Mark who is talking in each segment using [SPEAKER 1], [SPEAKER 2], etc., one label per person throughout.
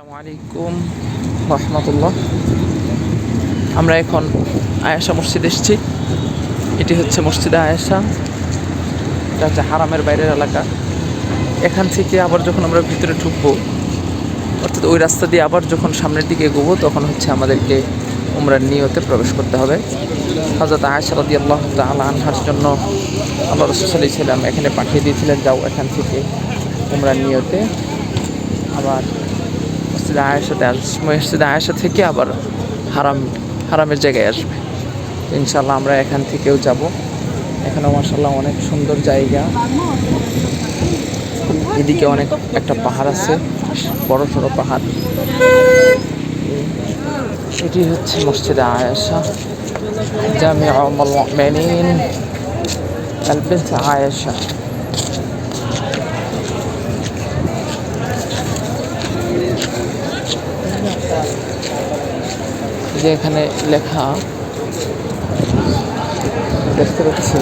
[SPEAKER 1] আসসালামু আলাইকুম। রহমতুল্লাহ। আমরা এখন আয়েশা মসজিদ এসেছি। এটি হচ্ছে মসজিদে আয়েশা। এটা হচ্ছে হারামের বাইরের এলাকা। এখান থেকে আবার যখন আমরা ভিতরে ঢুকবো, অর্থাৎ ওই রাস্তা দিয়ে আবার যখন সামনের দিকে এগোবো, তখন হচ্ছে আমাদেরকে উমরার নিয়তে প্রবেশ করতে হবে। হজরত আয়েশা রদি আল্লাহ তালা আনহার জন্য আল্লাহ রসুল ছিলাম এখানে পাঠিয়ে দিয়েছিলেন, যাও এখান থেকে উমরার নিয়তে আবার মসজিদে আয়েশাতে আসবে মসজিদে আয়েশা থেকে আবার হারাম, হারামের জায়গায় আসবে। ইনশাল্লাহ আমরা এখান থেকেও যাব। এখানে মার্শাল্লাহ অনেক সুন্দর জায়গা। এদিকে অনেক একটা পাহাড় আছে, বড় সড়ো পাহাড়। এটি হচ্ছে মসজিদে আয়েশা। জামি মেনিন আয়েশা। যে এখানে লেখা। দেখতে পাচ্ছি।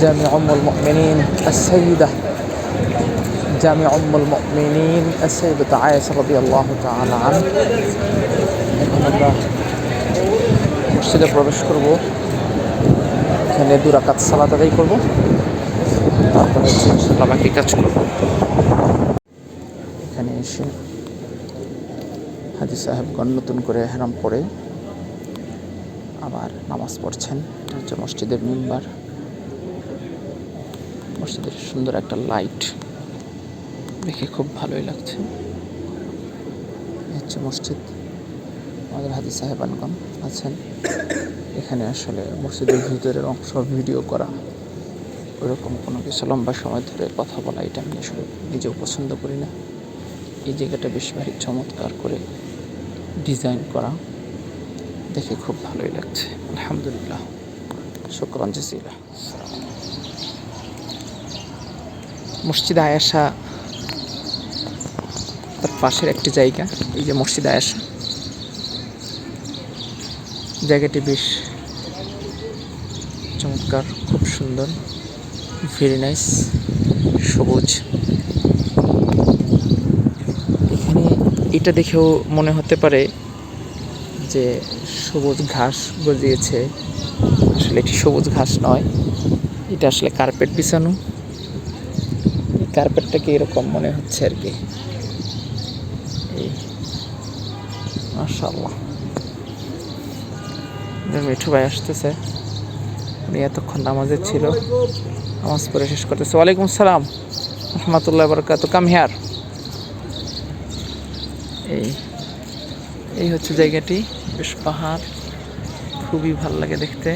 [SPEAKER 1] জামি অম্মল মেনিন সঈদা জামি অম্মল মেনিন সঈদা আয়সাবি আল্লাহ তালান এখন আমরা মসজিদে প্রবেশ করব। এখানে দুরাকাত সালাদ আদায় করব। তারপরে বাকি কাজ করব। এখানে এসে হাজি সাহেবগণ নতুন করে হেরাম পড়ে আবার নামাজ পড়ছেন। এটা হচ্ছে মসজিদের মেম্বার। মসজিদের সুন্দর একটা লাইট দেখে খুব ভালোই লাগছে। হচ্ছে মসজিদ। আমাদের হাজি সাহেবানগণ আছেন। এখানে আসলে মসজিদের ভিতরের অংশ ভিডিও করা, ওরকম কোনো কিছু লম্বা সময় ধরে কথা বলা, এটা আমি আসলে নিজেও পছন্দ করি না। এই জায়গাটা বেশ ভারী চমৎকার করে ডিজাইন করা। দেখে খুব ভালোই লাগছে। আলহামদুলিল্লাহ। শুক্রান জাসিলা মসজিদ আয়াসা তার পাশের একটি জায়গা, এই যে মসজিদ আয়াসা জায়গাটি বেশ চমৎকার, খুব সুন্দর। ভেরি নাইস সবুজ এখানে এটা দেখেও মনে হতে পারে যে সবুজ ঘাস গজিয়েছে। আসলে এটি সবুজ ঘাস নয়। এটা আসলে কার্পেট বিছানো। এই কার্পেটটাকে এরকম মনে হচ্ছে আর কি। এই মিঠু ভাই আসতেছে। উনি এতক্ষণ নামাজে ছিল। নামাজ পড়ে শেষ করতেছে। ওয়ালাইকুম আসসালাম। রহমতুল্লাহ বরকাত কাম হেয়ার। এই এই হচ্ছে জায়গাটি বেশ পাহাড় খুবই ভালো লাগে দেখতে।